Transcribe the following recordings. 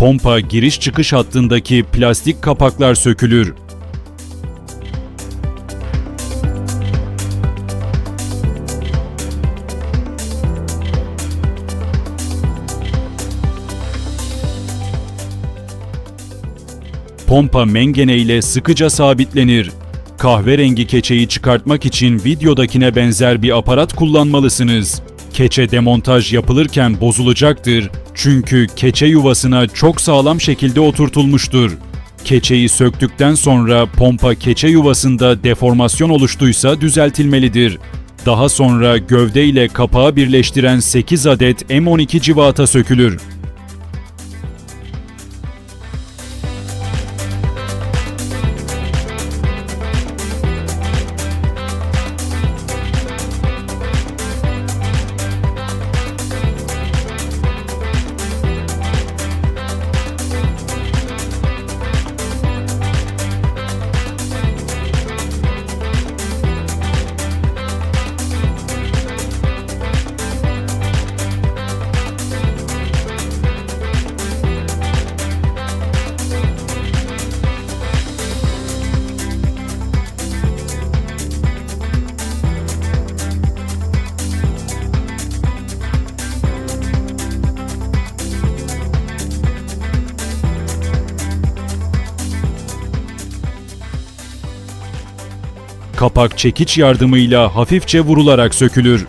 Pompa giriş çıkış hattındaki plastik kapaklar sökülür. Pompa mengene ile sıkıca sabitlenir. Kahverengi keçeyi çıkartmak için videodakine benzer bir aparat kullanmalısınız. Keçe demontaj yapılırken bozulacaktır çünkü keçe yuvasına çok sağlam şekilde oturtulmuştur. Keçeyi söktükten sonra pompa keçe yuvasında deformasyon oluştuysa düzeltilmelidir. Daha sonra gövde ile kapağı birleştiren 8 adet M12 civata sökülür. Kapak çekiç yardımıyla hafifçe vurularak sökülür.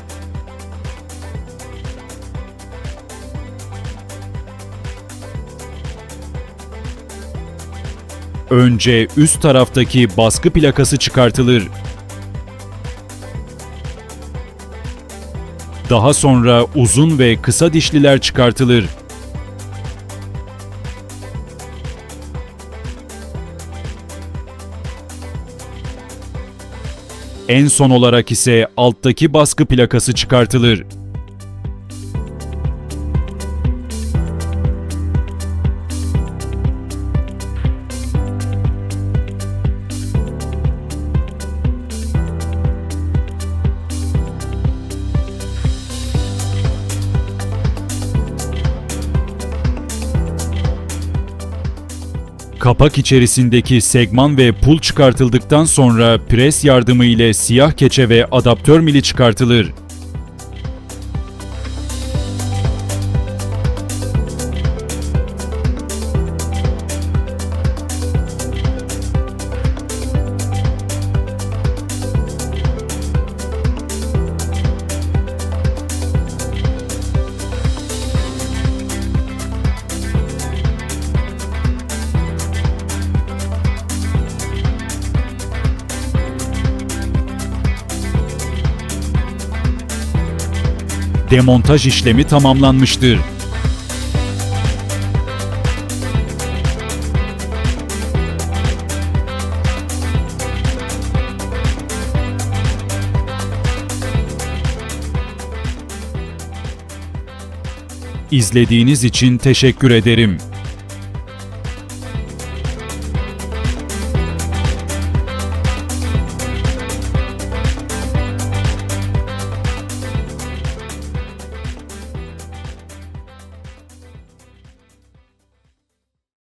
Önce üst taraftaki baskı plakası çıkartılır. Daha sonra uzun ve kısa dişliler çıkartılır. En son olarak ise alttaki baskı plakası çıkartılır. Kapak içerisindeki segman ve pul çıkartıldıktan sonra pres yardımı ile siyah keçe ve adaptör mili çıkartılır. Demontaj işlemi tamamlanmıştır. İzlediğiniz için teşekkür ederim.